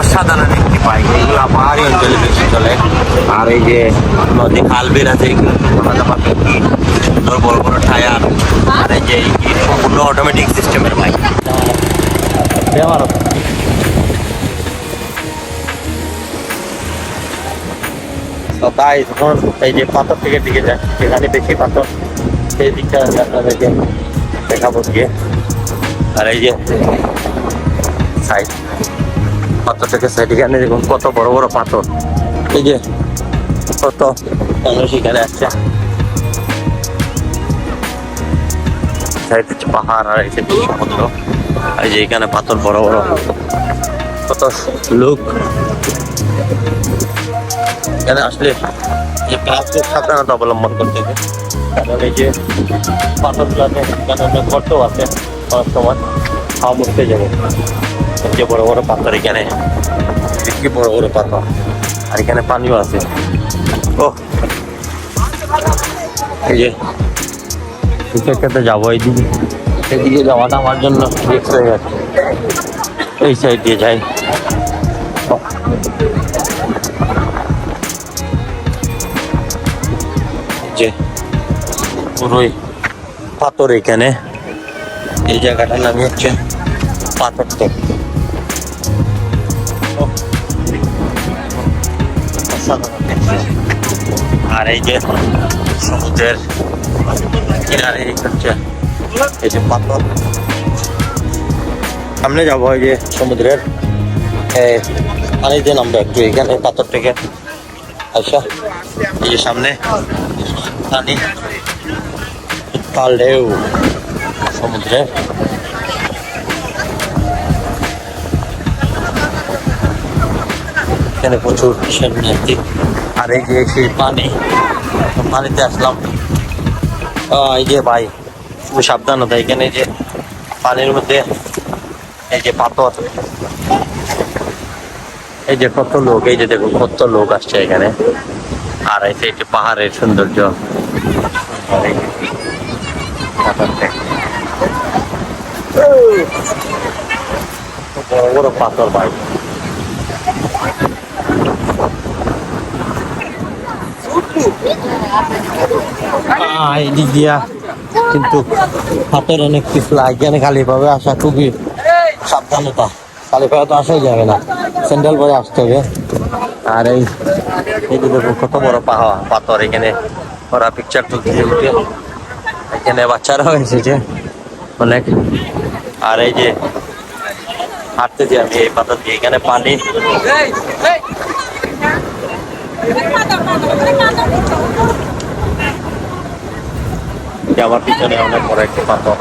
অসাধারণ একটি বাইক এগুলো পাহাড়ি অঞ্চলে বেশি চলে। আর এই যে নদী খাল বিল আছে এগুলো সুন্দর বড় বড় টায়ার আর এই যে সম্পূর্ণ অটোমেটিক সিস্টেমের বাইক তো তাই তখন এই যে পাথর থেকে দিকে যায় যেখানে বেশি পাথর সেই দিকটা আপনাদেরকে দেখাবো গিয়ে। আর এই যে সাইড পাথর থেকে সাইড এখানে দেখুন কত বড় বড় পাথর। এই যে, কত মানুষ এখানে আসছে পাহাড় আর যে সমুদ্র। এই যে এখানে পাথর বড় বড়। কত লোক। এখানে আসলে যে প্লাস্টিক সাবধানতা অবলম্বন করতে হবে কারণ এই যে পাথরগুলোতে গর্ত আছে। অনেক সময়। হাওয়া মুছতে যাবে। সবচেয়ে বড় বড় পাথর এখানে। বেশি বড় বড় পাথর। আর এখানে পানিও আছে। ও এই যে খেতে যাব এই দিকে এদিকে যাওয়াটা আমার জন্য রিক্স হয়ে গেছে। এই সাইড দিয়ে যাই। যে, পুরোই পাথর এখানে। এই জায়গাটার নাম হচ্ছে পাথর টেক। আর এই যে সমুদ্রের কিনারে হচ্ছে এই যে পাথর। সামনে যাব এই যে সমুদ্রের। পানিতে নামবো একটু এখানে পাথর থেকে আচ্ছা এই যে সামনে পানি উত্তাল ঢেউ সমুদ্রে এখানে প্রচুর শরণার্থী আর এই যে সেই পানি, পানিতে আসলাম। এই যে ভাই খুব সাবধানতা, এখানে যে পানির মধ্যে এই যে পাথর, এই যে কত লোক, এই যে দেখুন কত লোক আসছে এখানে। আর এই যে একটি পাহাড়ের সৌন্দর্য। বড় বড় পাথর ভাই। আহ, এই দিক দিয়া কিন্তু হাতের অনেক পিছলা এখানে খালি ভাবে আসা খুবই সাবধানতা। খালি পায়ে তো আসাই যাবে না। স্যান্ডেল পরে আসতে হবে। আর এই দেখুন কত বড় পাহাড় পাথর এখানে। ওরা পিকচার তুলতে উঠে এখানে বাচ্চারাও এসেছে অনেক। আর এই যে হাঁটতেছি আমি এই পাথর দিয়ে এখানে পানি। আমার পিছনে অনেক বড় একটি পাথর।